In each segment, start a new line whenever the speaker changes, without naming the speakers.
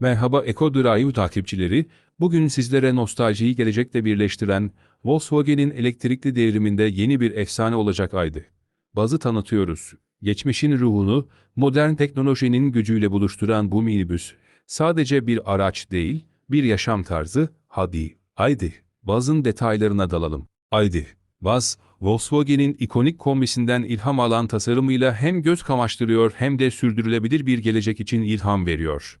Merhaba Eko Drive takipçileri, bugün sizlere nostaljiyi gelecekle birleştiren Volkswagen'in elektrikli devriminde yeni bir efsane olacak aydı. Bazı tanıtıyoruz. Geçmişin ruhunu modern teknolojinin gücüyle buluşturan bu minibüs, sadece bir araç değil, bir yaşam tarzı, hadi, haydi, Baz'ın detaylarına dalalım. Haydi, Baz, Volkswagen'in ikonik kombisinden ilham alan tasarımıyla hem göz kamaştırıyor hem de sürdürülebilir bir gelecek için ilham veriyor.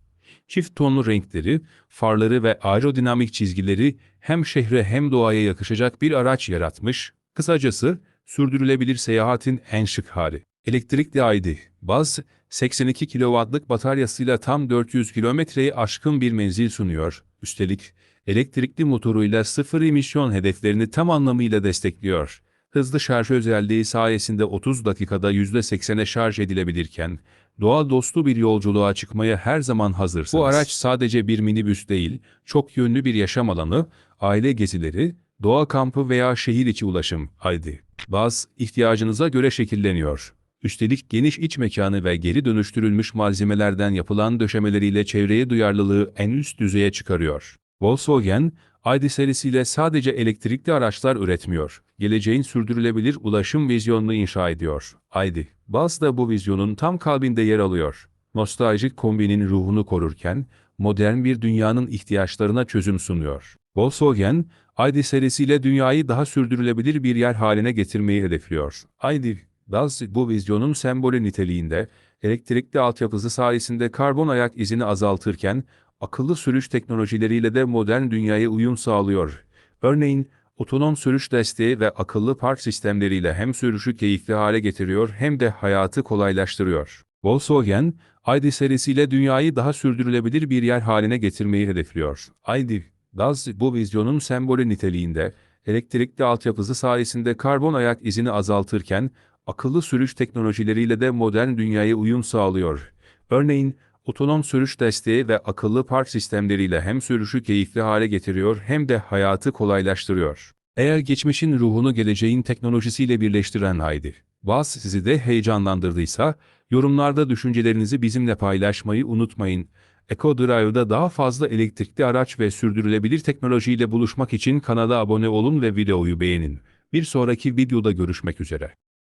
Çift tonlu renkleri, farları ve aerodinamik çizgileri hem şehre hem doğaya yakışacak bir araç yaratmış, kısacası sürdürülebilir seyahatin en şık hali. Elektrikli aydı. Baz, 82 kW'lık bataryasıyla tam 400 kilometreyi aşkın bir menzil sunuyor. Üstelik, elektrikli motoruyla sıfır emisyon hedeflerini tam anlamıyla destekliyor. Hızlı şarj özelliği sayesinde 30 dakikada %80'e şarj edilebilirken, doğa dostu bir yolculuğa çıkmaya her zaman hazırsınız. Bu araç sadece bir minibüs değil, çok yönlü bir yaşam alanı, aile gezileri, doğa kampı veya şehir içi ulaşım. Haydi. Baz, ihtiyacınıza göre şekilleniyor. Üstelik geniş iç mekanı ve geri dönüştürülmüş malzemelerden yapılan döşemeleriyle çevreye duyarlılığı en üst düzeye çıkarıyor. Volkswagen, ID serisiyle sadece elektrikli araçlar üretmiyor, geleceğin sürdürülebilir ulaşım vizyonunu inşa ediyor. ID, Baz da bu vizyonun tam kalbinde yer alıyor. Nostaljik kombinin ruhunu korurken, modern bir dünyanın ihtiyaçlarına çözüm sunuyor. Volkswagen, ID serisiyle dünyayı daha sürdürülebilir bir yer haline getirmeyi hedefliyor. ID, Baz bu vizyonun sembolü niteliğinde, elektrikli altyapısı sayesinde karbon ayak izini azaltırken, akıllı sürüş teknolojileriyle de modern dünyaya uyum sağlıyor. Örneğin, otonom sürüş desteği ve akıllı park sistemleriyle hem sürüşü keyifli hale getiriyor hem de hayatı kolaylaştırıyor. Volkswagen, ID serisiyle dünyayı daha sürdürülebilir bir yer haline getirmeyi hedefliyor. ID, Gaz bu vizyonun sembolü niteliğinde, elektrikli altyapısı sayesinde karbon ayak izini azaltırken, akıllı sürüş teknolojileriyle de modern dünyaya uyum sağlıyor. Örneğin, otonom sürüş desteği ve akıllı park sistemleriyle hem sürüşü keyifli hale getiriyor hem de hayatı kolaylaştırıyor. Eğer geçmişin ruhunu geleceğin teknolojisiyle birleştiren haydi. Vaz sizi de heyecanlandırdıysa, yorumlarda düşüncelerinizi bizimle paylaşmayı unutmayın. Eco Drive'da daha fazla elektrikli araç ve sürdürülebilir teknolojiyle buluşmak için kanala abone olun ve videoyu beğenin. Bir sonraki videoda görüşmek üzere.